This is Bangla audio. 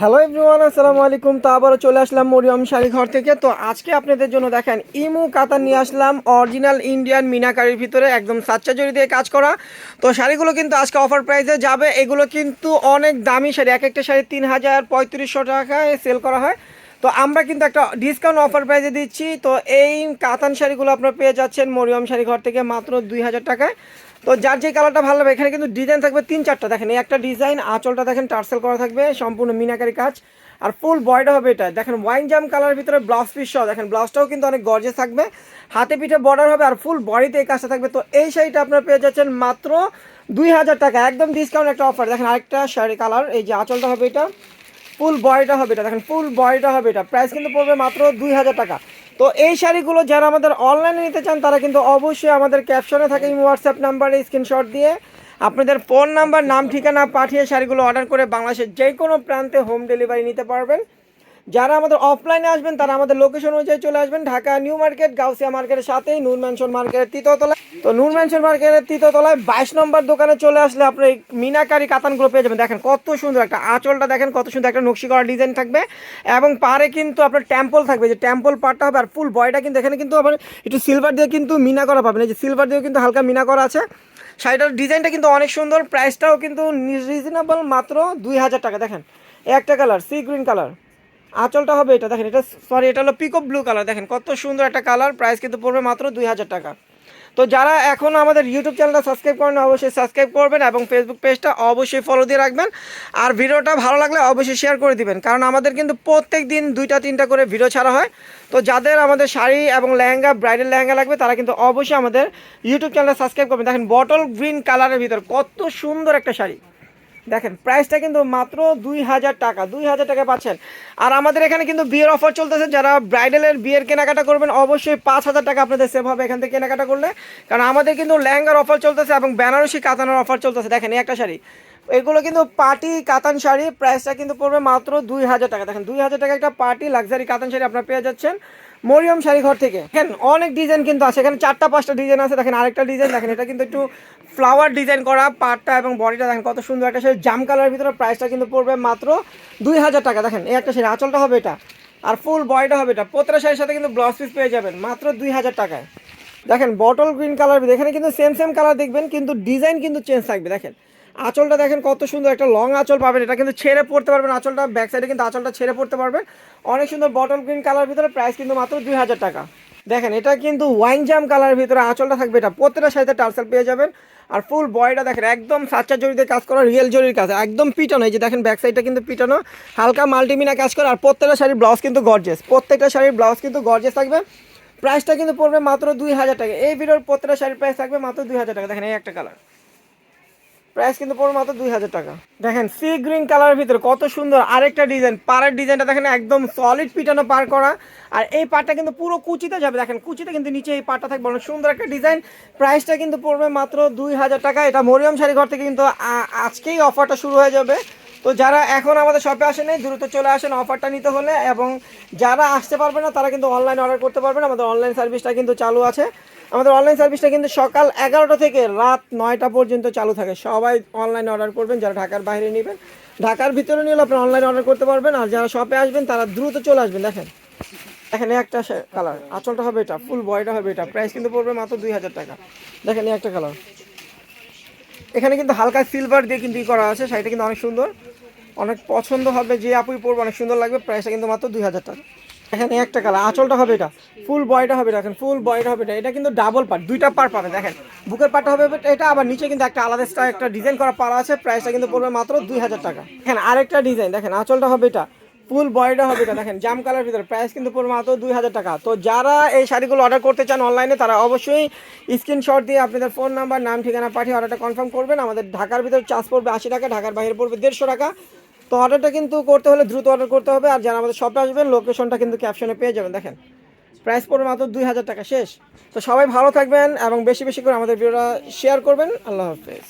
হ্যালো এভরিওয়ান আসসালামু আলাইকুম। তো আবারও চলে আসলাম মরিয়ম শাড়ি ঘর থেকে। তো আজকে আপনাদের জন্য দেখেন, ইমু কাতার নিয়ে আসলাম অরিজিনাল ইন্ডিয়ান মিনাকারির ভিতরে একদম সাচ্চা জড়ি দিয়ে কাজ করা। তো শাড়িগুলো কিন্তু আজকে অফার প্রাইসে যাবে। এগুলো কিন্তু অনেক দামি শাড়ি। এক একটা শাড়ি তিন হাজার পঁয়ত্রিশশো টাকায় সেল করা হয়। তো আমরা কিন্তু একটা ডিসকাউন্ট অফার প্রাইসে দিচ্ছি। তো এই কাতান শাড়িগুলো আপনারা পেয়ে যাচ্ছেন মরিয়ম শাড়ি ঘর থেকে মাত্র দুই হাজার টাকায়। তো যার যে কালারটা ভালো লাগবে, এখানে কিন্তু ডিজাইন থাকবে তিন চারটা। দেখেন, এই একটা ডিজাইন আঁচলটা দেখেন, টার্সেল করা থাকবে, সম্পূর্ণ মিনাকারি কাজ। আর ফুল বয়টা হবে এটা। দেখেন ওয়াইন জাম কালারের ভিতরে ব্লাউজ পিস সহ, দেখেন ব্লাউজটাও কিন্তু অনেক গর্জে থাকবে। হাতে পিঠে বর্ডার হবে আর ফুল বডিতে এই কাজটা থাকবে। তো এই শাড়িটা আপনারা পেয়ে যাচ্ছেন মাত্র দুই হাজার টাকা। একদম ডিসকাউন্ট একটা অফার দেখেন, আরেকটা শাড়ি কালার এই যে আঁচলটা হবে এটা। ফুল বয়টা হবে এটা। দেখেন ফুল বয়টা হবে এটা। প্রাইস কিন্তু পড়বে মাত্র দুই হাজার টাকা। তো এই শাড়িগুলো যারা আমাদের অনলাইনে নিতে চান, তারা কিন্তু অবশ্যই আমাদের ক্যাপশনে থাকে হোয়াটসঅ্যাপ নাম্বারে স্ক্রিনশট দিয়ে আপনাদের ফোন নাম্বার নাম, ঠিকানা পাঠিয়ে শাড়িগুলো অর্ডার করে বাংলাদেশের যে কোনো প্রান্তে হোম ডেলিভারি নিতে পারবেন। যারা আমাদের অফলাইনে আসবেন, তারা আমাদের লোকেশন অনুযায়ী চলে আসবেন। ঢাকা নিউ মার্কেট, গাউসিয়া মার্কেটের সাথেই নূর ম্যানশন মার্কেটের তৃতীয়তলায় তো নূর ম্যানশন মার্কেটের তৃতীয়তলায় বাইশ নম্বর দোকানে চলে আসলে আপনি এই মিনাকারি কাতানগুলো পেয়ে যাবেন। দেখেন কত সুন্দর একটা আঁচলটা, দেখেন কত সুন্দর একটা নকশি করা ডিজাইন থাকবে। এবং পারে কিন্তু আপনার টেম্পল থাকবে, যে টেম্পল পার্টটা হবে আর ফুল বয়টা কিন্তু এখানে কিন্তু আবার একটু সিলভার দিয়ে কিন্তু মিনা করা পাবেন। এই যে সিলভার দিয়েও কিন্তু হালকা মিনা করা আছে। শাড়িটার ডিজাইনটা কিন্তু অনেক সুন্দর প্রাইসটাও কিন্তু রিজনেবল মাত্র দুই হাজার টাকা। দেখেন, একটা কালার সি গ্রিন কালার আঁচলটা হবে এটা, দেখেন, এটা সরি এটা হলো পিকপ ব্লু কালার দেখেন, কত সুন্দর একটা কালার প্রাইস কিন্তু পড়বে মাত্র দুই হাজার টাকা। তো যারা এখনও আমাদের ইউটিউব চ্যানেলটা সাবস্ক্রাইব করেন অবশ্যই সাবস্ক্রাইব করবেন এবং ফেসবুক পেজটা অবশ্যই ফলো দিয়ে রাখবেন। আর ভিডিওটা ভালো লাগলে অবশ্যই শেয়ার করে দিবেন, কারণ আমাদের কিন্তু প্রত্যেক দিন দুইটা, তিনটা করে ভিডিও ছাড়া হয়। তো যাদের আমাদের শাড়ি এবং লেহেঙ্গা ব্রাইডাল লেহেঙ্গা লাগবে, তারা কিন্তু অবশ্যই আমাদের ইউটিউব চ্যানেলটা সাবস্ক্রাইব করবেন। দেখেন বটল গ্রিন কালারের ভিতর কত সুন্দর একটা শাড়ি। দেখেন প্রাইসটা কিন্তু মাত্র দুই হাজার টাকা, দুই হাজার টাকা পাচ্ছেন। আর আমাদের এখানে কিন্তু বিয়ের অফার চলতেছে, যারা ব্রাইডালের বিয়ের কেনাকাটা করবেন, অবশ্যই পাঁচ হাজার টাকা আপনাদের সেভ হবে এখান থেকে কেনাকাটা করলে। কারণ আমাদের কিন্তু লেহেঙ্গার অফার চলতেছে এবং বেনারসি কাতানোর অফার চলতেছে। দেখেন একটা শাড়ি। এগুলো কিন্তু পার্টি কাতান শাড়ি প্রাইসটা কিন্তু পড়বে মাত্র দুই হাজার টাকা। দেখেন, দুই হাজার টাকা একটা পার্টি লাক্সারি কাতান শাড়ি আপনারা পেয়ে যাচ্ছেন। মরিয়ম শাড়ি ঘর থেকে। দেখেন, অনেক ডিজাইন কিন্তু আছে। এখানে চারটা, পাঁচটা ডিজাইন আছে। দেখেন, আরেকটা ডিজাইন দেখেন, এটা কিন্তু একটু ফ্লাওয়ার ডিজাইন করা পাটটা এবং বডিটা দেখেন কত সুন্দর। একটা শাড়ি জাম কালারের ভিতরে প্রাইসটা কিন্তু পড়বে মাত্র দুই হাজার টাকা। দেখেন, এই একটা শাড়ি আঁচলটা হবে এটা। আর ফুল বডিটা হবে এটা। প্রতিটা শাড়ির সাথে কিন্তু ব্লাউজ পিস পেয়ে যাবেন, মাত্র দুই হাজার টাকায়। দেখেন বটল গ্রিন কালার এখানে কিন্তু সেম সেম কালার দেখবেন, কিন্তু ডিজাইন কিন্তু চেঞ্জ থাকবে। দেখেন আঁচলটা দেখেন কত সুন্দর একটা লং আঁচল পাবেন। এটা কিন্তু ছেড়ে পড়তে পারবেন আঁচলটা ব্যাক সাইডে কিন্তু আঁচলটা ছেড়ে পড়তে পারবেন। অনেক সুন্দর বটল গ্রিন কালার ভিতরে প্রাইস কিন্তু মাত্র দুই হাজার টাকা। দেখেন, এটা কিন্তু ওয়াইন জাম কালারের ভিতরে আঁচলটা থাকবে। এটা প্রত্যেকটা সাইডে টার্সেল পেয়ে যাবেন। আর ফুল বয়টা দেখেন, একদম সাচ্চা জড়িতে কাজ করা রিয়েল জরির কাজ, একদম পিটানো। এই যে দেখেন ব্যাক সাইডটা কিন্তু পিটানো, হালকা মাল্টিমিনা কাজ করে, আর প্রত্যেকটা শাড়ির ব্লাউজ কিন্তু গর্জেস প্রত্যেকটা শাড়ির ব্লাউজ কিন্তু গর্জেস থাকবে। প্রাইসটা কিন্তু পড়বে মাত্র দুই হাজার টাকা। এই ভিডিওর প্রত্যেকটা শাড়ির প্রাইস থাকবে মাত্র দুই হাজার টাকা। দেখেন, এই একটা কালার প্রাইস কিন্তু পড়বে মাত্র দুই হাজার টাকা। দেখেন, সি গ্রিন কালারের ভিতরে কত সুন্দর আরেকটা ডিজাইন। পাড়ের ডিজাইনটা দেখেন, একদম সলিড পিটানো পার করা। আর এই পাটটা কিন্তু পুরো কুচিতে যাবে। দেখেন, কুচিতে কিন্তু নিচে এই পাটটা থাকবে। অনেক সুন্দর একটা ডিজাইন। প্রাইসটা কিন্তু পড়বে মাত্র দুই হাজার টাকা। এটা মরিয়ম শাড়ি ঘর থেকে কিন্তু আজকেই অফারটা শুরু হয়ে যাবে। তো যারা এখন আমাদের শপে আসেন, দ্রুত চলে আসেন অফারটা নিতে হলে এবং যারা আসতে পারবে না, তারা কিন্তু অনলাইন অর্ডার করতে পারবেন আমাদের অনলাইন সার্ভিসটা কিন্তু চালু আছে। আমাদের অনলাইন সার্ভিসটা কিন্তু সকাল এগারোটা থেকে রাত নয়টা পর্যন্ত চালু থাকে। সবাই অনলাইন অর্ডার করবেন, যারা ঢাকার বাইরে নেবেন। ঢাকার ভিতরে নিলে আপনি অনলাইন অর্ডার করতে পারবেন। আর যারা শপে আসবেন, তারা দ্রুত চলে আসবেন। দেখেন এই একটা কালার আঁচলটা হবে এটা ফুল বয়টা হবে এটা। প্রাইস কিন্তু পড়বে মাত্র দুই হাজার টাকা। দেখেন এই একটা কালার এখানে কিন্তু হালকা সিলভার দিয়ে কিন্তু করা আছে, শাড়িটা কিন্তু অনেক সুন্দর। অনেক পছন্দ হবে, যে আপুই পরবে, অনেক সুন্দর লাগবে প্রাইসটা কিন্তু মাত্র দুই হাজার টাকা। এখানে একটা কালার, আঁচলটা হবে এটা ফুল বয়টা হবে দেখেন ফুল বয়টা হবে এটা এটা কিন্তু ডাবল পার্ট দুইটা পার্ট পাবে, দেখেন। বুকের পার্টটা হবে এটা, আবার নিচে কিন্তু একটা আলাদা style, একটা ডিজাইন করা পাড়া আছে প্রাইসটা কিন্তু পড়বে মাত্র দুই হাজার টাকা। দেখেন আরেকটা ডিজাইন দেখেন, আঁচলটা হবে এটা ফুল বয়টা হবে এটা, দেখেন, জাম কালার ভিতরে প্রাইস কিন্তু পড়বে মাত্র দুই হাজার টাকা। তো যারা এই শাড়িগুলো অর্ডার করতে চান অনলাইনে তারা অবশ্যই স্ক্রিনশট দিয়ে আপনাদের ফোন নাম্বার নাম, ঠিকানা পাঠিয়ে অর্ডারটা কনফার্ম করবেন। আমাদের ঢাকার ভিতরে চার্জ পড়বে আশি টাকা, ঢাকার বাইরে পড়বে দেড়শো টাকা। তো অর্ডারটা কিন্তু করতে হলে দ্রুত অর্ডার করতে হবে। আর যারা আমাদের শপে আসবেন লোকেশনটা কিন্তু ক্যাপশনে পেয়ে যাবেন। দেখেন প্রাইস পড়বে মাত্র দুই হাজার টাকা শেষ। তো সবাই ভালো থাকবেন এবং বেশি বেশি করে আমাদের ভিডিওটা শেয়ার করবেন। আল্লাহ হাফেজ।